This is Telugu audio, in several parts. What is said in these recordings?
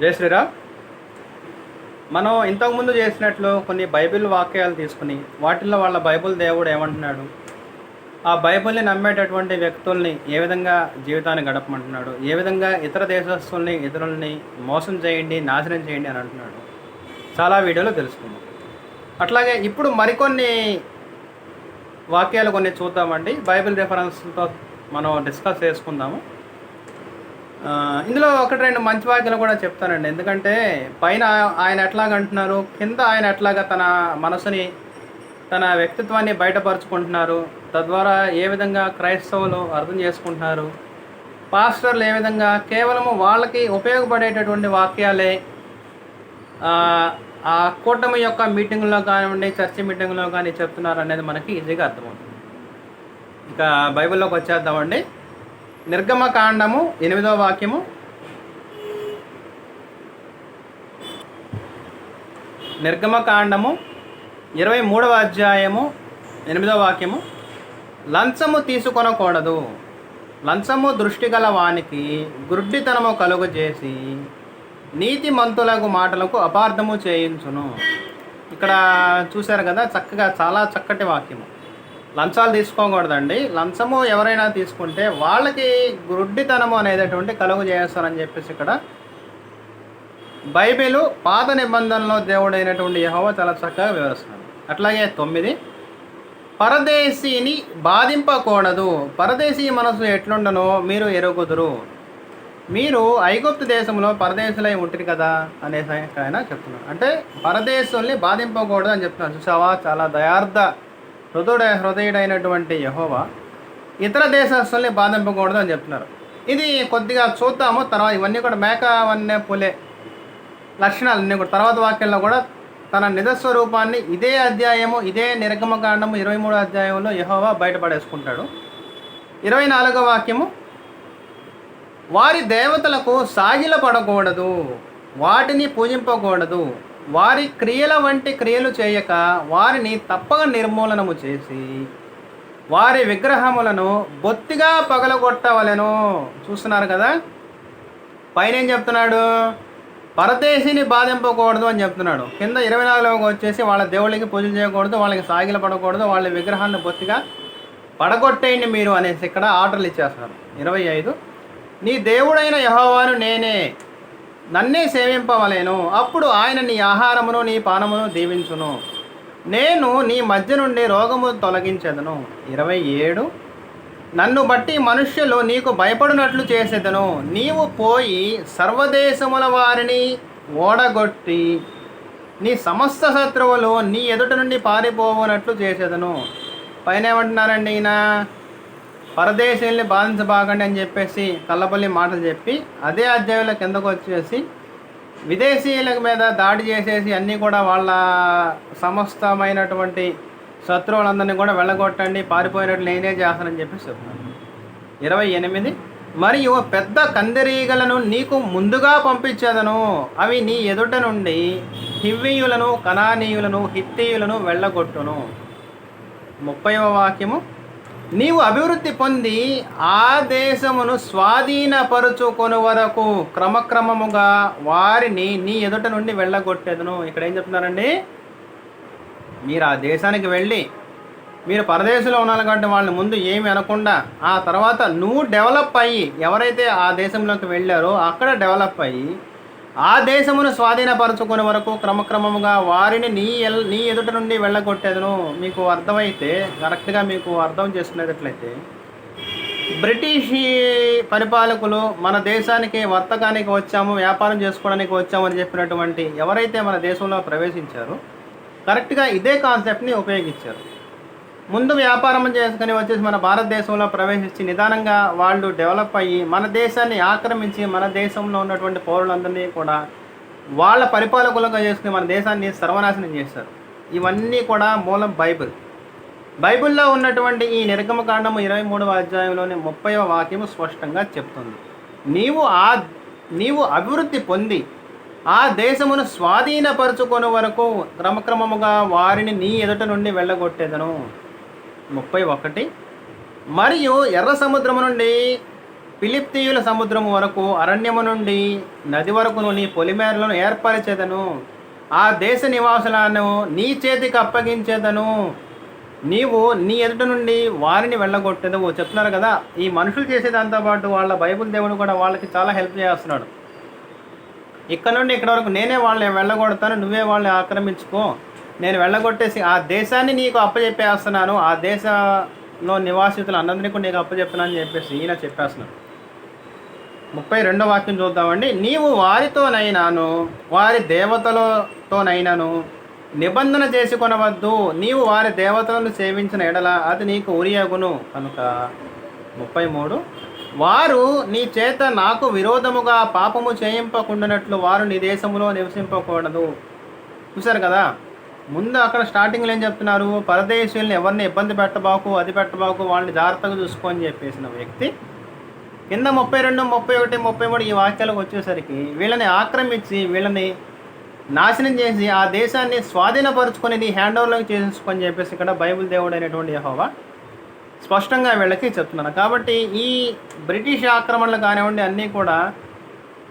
జై శ్రీరామ్. మనం ఇంతకుముందు చేసినట్లు కొన్ని బైబిల్ వాక్యాలు తీసుకుని వాటిల్లో వాళ్ళ బైబిల్ దేవుడు ఏమంటున్నాడు? ఆ బైబిల్ని నమ్మేటటువంటి వ్యక్తుల్ని ఏ విధంగా జీవితాన్ని గడపమంటున్నాడు? ఏ విధంగా ఇతర దేశస్తుల్ని ఇతరుల్ని మోసం చేయండి నాశనం చేయండి అని అంటున్నాడు? చాలా వీడియోలు తెలుసుకున్నాం అట్లాగే ఇప్పుడు మరికొన్ని వాక్యాలు కొన్ని చూద్దామండి. బైబిల్ రెఫరెన్స్తో మనం డిస్కస్ చేసుకుందాము. ఇందులో ఒకటి రెండు మంచి వాక్యాలు కూడా చెప్తానండి. ఎందుకంటే పైన ఆయన ఎట్లాగ అంటున్నారు కింద ఆయన ఎట్లాగా తన మనసుని తన వ్యక్తిత్వాన్ని బయటపరుచుకుంటున్నారు తద్వారా ఏ విధంగా క్రైస్తవులు అర్థం చేసుకుంటున్నారు పాస్టర్లు ఏ విధంగా కేవలము వాళ్ళకి ఉపయోగపడేటటువంటి వాక్యాలే ఆ, ఆ కూటమి యొక్క మీటింగ్లో కానివ్వండి చర్చి మీటింగ్లో కానీ చెప్తున్నారు అనేది మనకి ఈజీగా అర్థమవుతుంది. ఇక బైబిల్లోకి వచ్చేద్దామండి. నిర్గమ కాండము ఎనిమిదవ వాక్యము. నిర్గమ కాండము ఇరవై మూడవ అధ్యాయము ఎనిమిదవ వాక్యము. లంచము తీసుకొనకూడదు. లంచము దృష్టి గల వానికి గుడ్డితనము కలుగు చేసి నీతిమంతులకు మాటలకు అపార్థము చేయించును. ఇక్కడ చూశారు కదా చక్కగా చాలా చక్కటి వాక్యము. లంచాలు తీసుకోకూడదండి. లంచము ఎవరైనా తీసుకుంటే వాళ్ళకి గ్రుడ్డితనము అనేటటువంటి కలుగు చేస్తారని చెప్పేసి ఇక్కడ బైబిల్ పాత నిబంధనలో దేవుడైనటువంటి యహోవ చాలా చక్కగా వివరిస్తున్నాడు. అట్లాగే తొమ్మిది పరదేశీని బాధింపకూడదు. పరదేశీ మనసు ఎట్లుండనో? మీరు ఎరుగుదురు. మీరు ఐగుప్తు దేశంలో పరదేశులై ఉంటుంది కదా అనేసి ఆయన చెప్తున్నారు అంటే పరదేశుల్ని బాధింపకూడదు అని చెప్తున్నారు చూసావా? చాలా దయార్థ హృదయ హృదయుడైనటువంటి యహోవా ఇతర దేశస్తుల్ని బాధింపకూడదు అని చెప్తున్నారు. ఇది కొద్దిగా చూద్దాము తర్వాత ఇవన్నీ కూడా మేక వన్నే పులే లక్షణాలు అన్నీ కూడా. తర్వాత వాక్యంలో కూడా తన నిజస్వరూపాన్ని ఇదే అధ్యాయము ఇదే నిర్గమకాండము ఇరవై మూడో అధ్యాయంలో యహోవా బయటపడేసుకుంటాడు. ఇరవై నాలుగో వాక్యము వారి దేవతలకు సాగిల పడకూడదు వాటిని పూజింపకూడదు వారి క్రియల వంటి క్రియలు చేయక వారిని తప్పక నిర్మూలనము చేసి వారి విగ్రహములను బొత్తిగా పగలగొట్టవలను. చూస్తున్నారు కదా? పైన ఏం చెప్తున్నాడు? పరదేశిని బాధింపకూడదు అని చెప్తున్నాడు. కింద ఇరవై నాలుగులోకి వచ్చేసి వాళ్ళ దేవుళ్ళకి పూజలు చేయకూడదు వాళ్ళకి సాగిల పడకూడదు వాళ్ళ విగ్రహాన్ని బొత్తిగా పడగొట్టేయండి మీరు అనేసి ఇక్కడ ఆర్డర్లు ఇచ్చేస్తున్నారు. ఇరవై ఐదు. నీ దేవుడైన యహోవాను నేనే. నన్నే సేవింపవలేను. అప్పుడు ఆయన నీ ఆహారమును నీ పానమును దీవించును. నేను నీ మధ్య నుండి రోగము తొలగించెదను. ఇరవై ఏడు. నన్ను బట్టి మనుష్యులు నీకు భయపడినట్లు చేసేదను. నీవు పోయి సర్వదేశముల వారిని ఓడగొట్టి నీ సమస్త శత్రువులు నీ ఎదుట నుండి పారిపోవునట్లు చేసేదను. పైన ఏమంటున్నారండి ఈయన? పరదేశీయుల్ని బాధించబాకండి అని చెప్పేసి కల్లపల్లి మాటలు చెప్పి అదే అధ్యాయంలో కిందకు వచ్చేసి విదేశీయుల మీద దాడి చేసేసి అన్నీ కూడా వాళ్ళ సమస్తమైనటువంటి శత్రువులందరినీ కూడా వెళ్ళగొట్టండి పారిపోయినట్లు నేనే చేస్తానని చెప్పి చెప్తున్నాను ఇరవై ఎనిమిది మరియు పెద్ద కందిరీగలను నీకు ముందుగా పంపించేదను. అవి నీ ఎదుట నుండి హివ్వీయులను కనానీయులను హిత్తీయులను వెళ్ళగొట్టును. ముప్పైవ వాక్యము నీవు అభివృద్ధి పొంది ఆ దేశమును స్వాధీనపరుచుకొని వరకు క్రమక్రమముగా వారిని నీ ఎదుట నుండి వెళ్ళగొట్టేదను. ఇక్కడ ఏం చెప్తున్నారండి? మీరు ఆ దేశానికి వెళ్ళి మీరు పరదేశంలో ఉన్నారు కాబట్టి వాళ్ళని ముందు ఏమి అనకుండా ఆ తర్వాత నువ్వు డెవలప్ అయ్యి ఎవరైతే ఆ దేశంలోకి వెళ్ళారో అక్కడ డెవలప్ అయ్యి ఆ దేశమును స్వాధీనపరచుకునే వరకు క్రమక్రమముగా వారిని నీ ఎల్ నీ ఎదుట నుండి వెళ్ళగొట్టేదను మీకు అర్థమైతే కరెక్ట్గా మీకు అర్థం చేసుకునేటట్లయితే బ్రిటిష్ పరిపాలకులు మన దేశానికి వర్తకానికి వచ్చాము వ్యాపారం చేసుకోవడానికి వచ్చామని చెప్పినటువంటి ఎవరైతే మన దేశంలో ప్రవేశించారో కరెక్ట్గా ఇదే కాన్సెప్ట్ని ఉపయోగించారు. ముందు వ్యాపారం చేసుకుని వచ్చేసి మన భారతదేశంలో ప్రవేశించి నిదానంగా వాళ్ళు డెవలప్ అయ్యి మన దేశాన్ని ఆక్రమించి మన దేశంలో ఉన్నటువంటి పౌరులందరినీ కూడా వాళ్ళ పరిపాలకులుగా చేసుకుని మన దేశాన్ని సర్వనాశనం చేస్తారు. ఇవన్నీ కూడా మూలం బైబిల్. బైబిల్లో ఉన్నటువంటి ఈ నిర్గమకాండము ఇరవై మూడవ అధ్యాయంలోని ముప్పైవ వాక్యము స్పష్టంగా చెప్తుంది. నీవు ఆ నీవు అభివృద్ధి పొంది ఆ దేశమును స్వాధీనపరుచుకొని వరకు క్రమక్రమముగా వారిని నీ ఎదుట నుండి వెళ్ళగొట్టేదను. ముప్పై ఒకటి. మరియు ఎర్ర సముద్రము నుండి ఫిలిప్తీయుల సముద్రము వరకు అరణ్యము నుండి నది వరకును నీ పొలిమేరలను ఏర్పరిచేదను. ఆ దేశ నివాసులను నీ చేతికి అప్పగించేదను. నీవు నీ ఎదుట నుండి వారిని వెళ్ళగొట్టేదవు. చెప్తున్నారు కదా ఈ మనుషులు చేసేదాంతో పాటు వాళ్ళ బైబిల్ దేవుడు కూడా వాళ్ళకి చాలా హెల్ప్ చేస్తున్నాడు. ఇక్కడ నుండి ఇక్కడ వరకు నేనే వాళ్ళని వెళ్ళగొడతాను నువ్వే వాళ్ళని ఆక్రమించుకో. నేను వెళ్ళగొట్టేసి ఆ దేశాన్ని నీకు అప్పచెప్పేస్తున్నాను ఆ దేశంలో నివాసితులు అందరినీ కూడా నీకు అప్పచెప్తున్నాను అని చెప్పేసి ఈయన చెప్పేస్తున్నాను ముప్పై రెండో వాక్యం చూద్దామండి. నీవు వారితోనైనాను వారి దేవతలతోనైనాను నిబంధన చేసుకొనవద్దు. నీవు వారి దేవతలను సేవించిన ఎడల అది నీకు ఉరియగును కనుక ముప్పై మూడు. వారు నీ చేత నాకు విరోధముగా పాపము చేయింపకుండానట్లు వారు నీ దేశంలో నివసింపకూడదు. చూసారు కదా? ముందు అక్కడ స్టార్టింగ్లో ఏం చెప్తున్నారు? పరదేశీయులను ఎవరిని ఇబ్బంది పెట్టబాకు అది పెట్టబాకు వాళ్ళని జాగ్రత్తగా చూసుకొని చెప్పేసిన వ్యక్తి. కింద ముప్పై రెండు ముప్పై ఒకటి ముప్పై మూడు ఈ వాక్యాలకు వచ్చేసరికి వీళ్ళని ఆక్రమించి వీళ్ళని నాశనం చేసి ఆ దేశాన్ని స్వాధీనపరుచుకొని నీ హ్యాండ్ ఓవర్లోకి చేసుకొని చెప్పేసి ఇక్కడ బైబిల్ దేవుడు అయినటువంటి యెహోవా స్పష్టంగా వీళ్ళకి చెప్తున్నాను కాబట్టి ఈ బ్రిటిష్ ఆక్రమణలు కానివ్వండి అన్నీ కూడా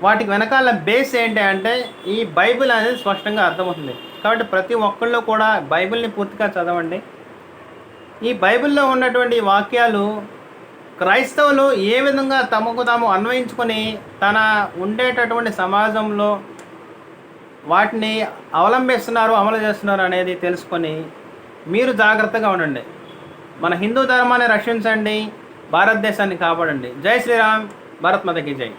వాటికి వెనకాల బేస్ ఏంటి అంటే ఈ బైబిల్ అనేది స్పష్టంగా అర్థమవుతుంది. కాబట్టి ప్రతి ఒక్కళ్ళు కూడా బైబిల్ని పూర్తిగా చదవండి. ఈ బైబిల్లో ఉన్నటువంటి వాక్యాలు క్రైస్తవులు ఏ విధంగా తమకు తాము అన్వయించుకొని తన ఉండేటటువంటి సమాజంలో వాటిని అవలంబిస్తున్నారు అమలు చేస్తున్నారు అనేది తెలుసుకొని మీరు జాగ్రత్తగా ఉండండి. మన హిందూ ధర్మాన్ని రక్షించండి భారతదేశాన్ని కాపాడండి. జై శ్రీరామ్ భారత్ మాతకి జై.